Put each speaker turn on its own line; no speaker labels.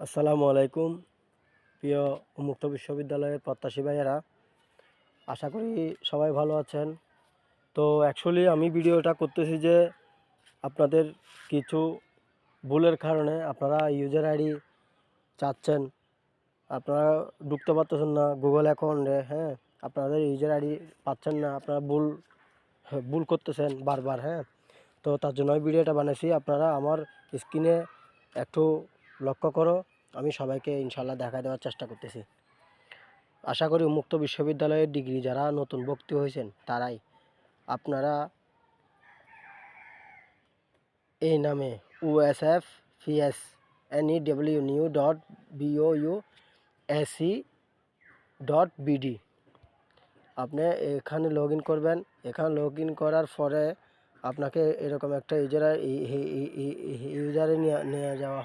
আসসালামু আলাইকুম প্রিয় উন্মুক্ত বিশ্ববিদ্যালয়ের প্রত্যাশী ভাইয়েরা। আশা করি সবাই ভালো আছেন। তো অ্যাকচুয়ালি আমি ভিডিওটা করতেছি যে আপনাদের কিছু ভুলের কারণে আপনারা ইউজার আইডি চাচ্ছেন। আপনারা ঢুকতে পারতেছেন না গুগল অ্যাকাউন্টে হ্যাঁ? আপনাদের ইউজার আইডি পাচ্ছেন না আপনারা ভুল হ্যাঁ, ভুল করতেছেন বারবার হ্যাঁ? তো তার জন্য আমি ভিডিওটা বানাইছি। আপনারা আমার স্ক্রিনে একটু লক্ষ্য করো, আমি সবাইকে ইনশাল্লাহ দেখা দেওয়ার চেষ্টা করতেছি। আশা করি উন্মুক্ত বিশ্ববিদ্যালয়ের ডিগ্রি যারা নতুন ভর্তি হয়েছেন, তারাই আপনারা এই নামে USF PS NE W new dot BO U AC dot BD আপনি এখানে লগ ইন করবেন, এখানে লগ ইন করার পরে আপনাকে এরকম একটা ইউজার ইউজারে নিয়ে নিয়ে যাওয়া